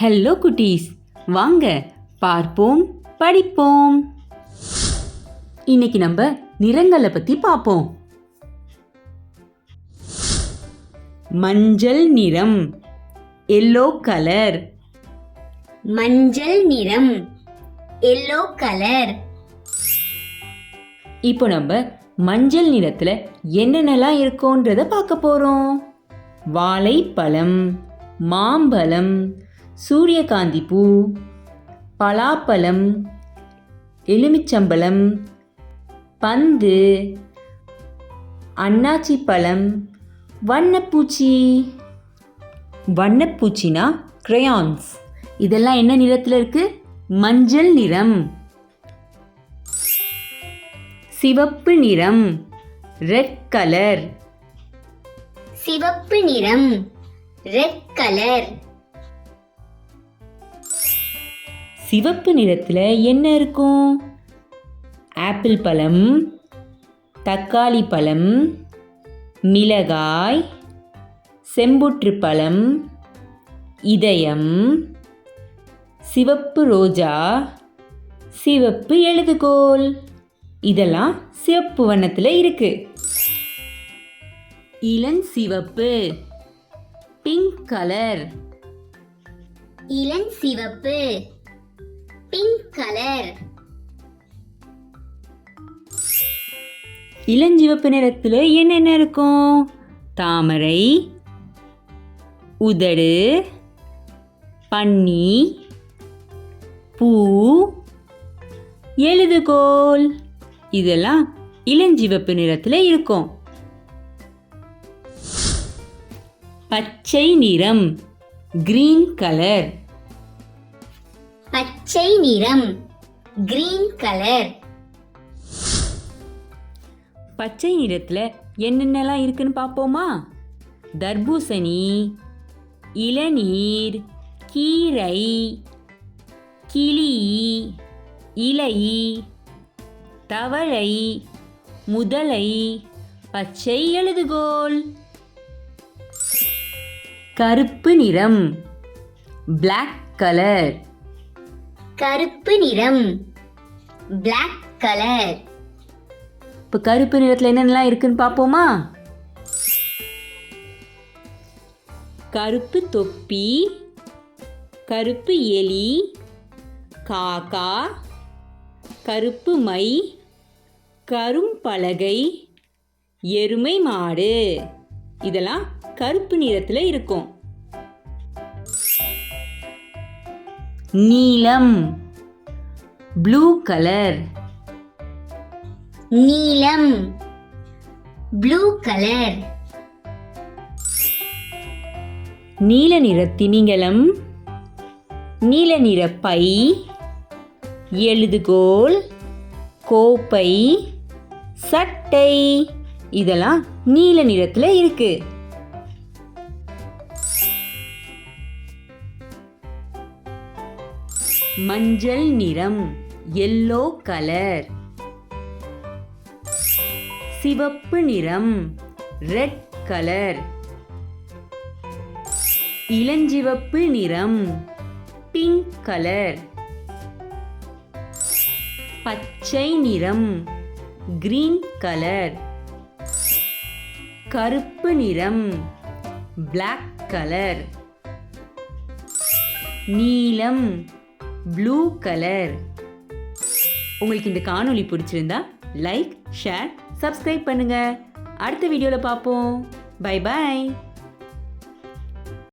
Hello குட்டீஸ். வாங்க பார்ப்போம் படிப்போம். இன்னைக்கு நம்ம நிறங்களை பத்தி பார்ப்போம். மஞ்சள் நிறம் எல்லோ கலர் மஞ்சள் நிறம் எல்லோ கலர் இப்போ நம்ம மஞ்சள் நிறத்துல என்னென்னலாம் இருக்கோன்றத பார்க்க போறோம். வாழைப்பழம் மாம்பழம் சூரியகாந்தி பூ பலாப்பழம் எலுமிச்சம்பழம் பந்து அன்னாச்சி பழம் வண்ணப்பூச்சி. வண்ணப்பூச்சினா crayons. இதெல்லாம் என்ன நிறத்தில் இருக்குது மஞ்சள் நிறம். சிவப்பு நிறம். ரெட் கலர் சிவப்பு நிறம். ரெட் கலர் சிவப்பு நிறத்தில் என்ன இருக்கும்? ஆப்பிள் பழம் தக்காளி பழம் மிளகாய் செம்புற்று பழம் இதயம் சிவப்பு ரோஜா சிவப்பு எழுதுகோல் இதெல்லாம் சிவப்பு வண்ணத்தில் இருக்கு. இளஞ்சிவப்பு பிங்க் கலர். இளஞ்சிவப்பு பிங்க் கலர் இளஞ்சிவப்பு நிறத்தில் என்னென்ன இருக்கும்? தாமரை உதடு பன்னி பூ எழுதுகோல். இதெல்லாம் இளஞ்சிவப்பு நிறத்தில் இருக்கும். பச்சை நிறம் கிரீன் கலர் பச்சை நிறம் கிரீன் கலர் பச்சை நிறத்தில் என்னென்னலாம் இருக்குன்னு பார்ப்போமா? தர்பூசணி இளநீர் கீரை கிளி இலை தவளை முதலை பச்சை எழுதுகோல். கருப்பு நிறம் பிளாக் கலர் கருப்பு நிறம். பிளாக் கலர் இப்போ கருப்பு நிறத்தில் என்னென்னலாம் இருக்குன்னு பார்ப்போமா? கருப்பு தொப்பி கருப்பு எலி காக்கா கருப்பு மை கரும்பலகை எருமை மாடு. இதெல்லாம் கருப்பு நிறத்தில் இருக்கும். நீலம். ப்ளூ கலர் நீலம். ப்ளூ கலர் நீல நிற திமிங்கலம். நீல நிற பை. எழுதுகோல் கோப்பை. சட்டை. இதெல்லாம் நீல நிறத்தில் இருக்கு. மஞ்சள் நிறம் எல்லோ கலர் சிவப்பு நிறம் ரெட் கலர் இளஞ்சிவப்பு நிறம் பிங்க் கலர் பச்சை நிறம் கிரீன் கலர் கருப்பு நிறம் பிளாக் கலர் நீலம் ப்ளூ கலர் உங்களுக்கு இந்த காணொளி பிடிச்சிருந்தா லைக் ஷேர் சப்ஸ்கிரைப் பண்ணுங்க. அடுத்த வீடியோவில் பார்ப்போம். By by